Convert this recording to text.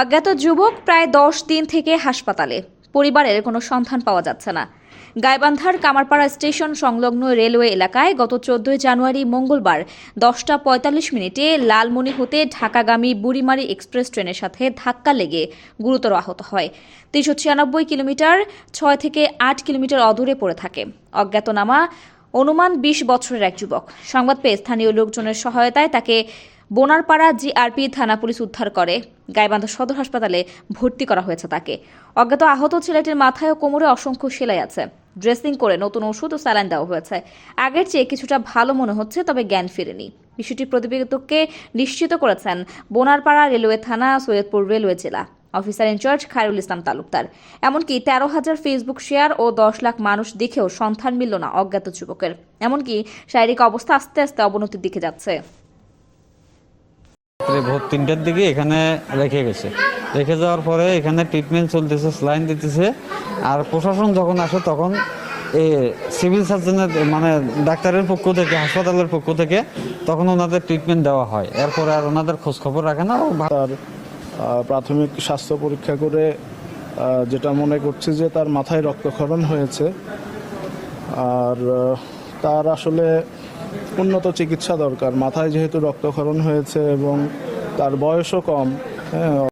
অজ্ঞাত যুবক প্রায় দশ দিন থেকে হাসপাতালে। পরিবারের কোনো সন্ধান পাওয়া যাচ্ছে না। গাইবান্ধার কামারপাড়া স্টেশন সংলগ্ন রেলওয়ে এলাকায় গত চোদ্দই জানুয়ারি মঙ্গলবার দশটা পঁয়তাল্লিশ মিনিটে লালমনি হতে ঢাকাগামী বুড়িমারি এক্সপ্রেস ট্রেনের সাথে ধাক্কা লেগে গুরুতর আহত হয়। তিনশো ছিয়ানব্বই কিলোমিটার ছয় থেকে আট কিলোমিটার অদূরে পড়ে থাকে। অজ্ঞাতনামা, অনুমান বিশ বছরের এক যুবক। সংবাদ পেয়ে স্থানীয় লোকজনের সহায়তায় তাকে বোনারপাড়া জিআরপি থানা পুলিশ উদ্ধার করে। গাইবান্ধা সদর হাসপাতালে ভর্তি করা হয়েছে তাকে। অজ্ঞাত আহত ছেলেটির মাথায় ও কোমরে অসংখ্য সেলাই আছে। ড্রেসিং করে নতুন ওষুধ ও স্যালাইন দেওয়া হয়েছে। আগের চেয়ে কিছুটা ভালো মনে হচ্ছে, তবে জ্ঞান ফেরেনি। বিষয়টি প্রতিবেদককে নিশ্চিত করেছেন বোনারপাড়া রেলওয়ে থানা, সৈয়দপুর রেলওয়ে জেলা। Officer in charge Khairul Islam Talukdar. এমনকি তেরো হাজার ফেসবুক শেয়ার ও দশ লাখ মানুষ দেখেও সন্ধান মিলল না অজ্ঞাত যুবকের। এমনকি শারীরিক অবস্থা আস্তে আস্তে অবনতির দিকে যাচ্ছে। ভোর তিনটার দিকে এখানে রেখে গেছে। রেখে যাওয়ার পরে এখানে ট্রিটমেন্ট চলতেছে স্লাইন দিতেছে। আর প্রশাসন যখন আসে তখন এই সিভিল সার্জনের মানে ডাক্তারের পক্ষ থেকে, হাসপাতালের পক্ষ থেকে তখন ওনাদের ট্রিটমেন্ট দেওয়া হয়। এরপরে আর ওনাদের খোঁজ খবর রাখে না তার প্রাথমিক স্বাস্থ্য পরীক্ষা করে যেটা মনে করছি যে তার মাথায় রক্তক্ষরণ হয়েছে। আর তার আসলে উন্নত চিকিৎসা দরকার। মাথায় যেহেতু রক্তক্ষরণ হয়েছে এবং তার বয়সও কম হ্যাঁ